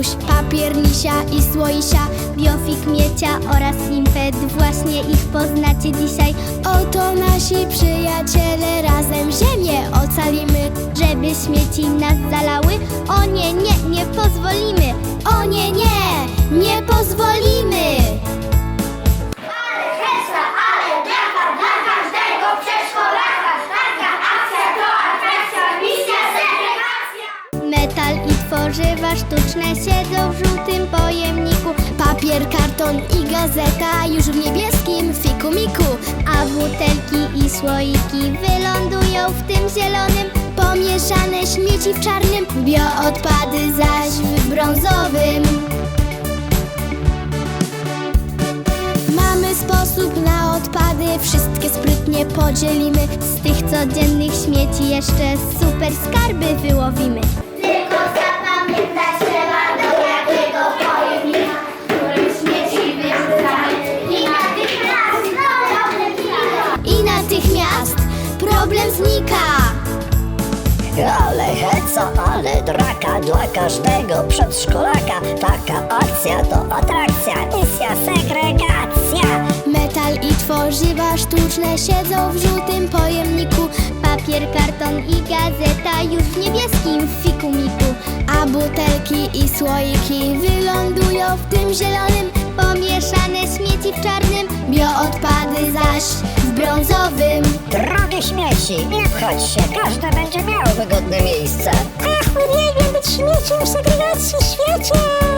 Miksuś, papier, lisia i słoisia, biofik, miecia oraz impet. Właśnie ich poznacie dzisiaj. Oto nasi przyjaciele, razem ziemię ocalimy, żeby śmieci nas zalały. O nie, nie, nie pozwolimy. Sztuczne siedzą w żółtym pojemniku. Papier, karton i gazeta już w niebieskim fikumiku A butelki i słoiki wylądują w tym zielonym. Pomieszane śmieci w czarnym. Bioodpady zaś w brązowym. Mamy sposób na odpady, wszystkie sprytnie podzielimy. Z tych codziennych śmieci jeszcze super skarby wyłowimy natychmiast problem znika. Ale heca, ale draka dla każdego przedszkolaka. Taka akcja to atrakcja, misja, segregacja. Metal i tworzywa sztuczne siedzą w żółtym pojemniku. Papier, karton i gazeta już w niebieskim fikumiku. A butelki i słoiki wylądują w tym zielonym Pomieszane śmieci w czarnym. Bioodpady zaś brązowym. Drogie śmieci, nie pchać się, każdy będzie miał wygodne miejsce. Ach, uwielbiam być śmieciem w segregacji świecie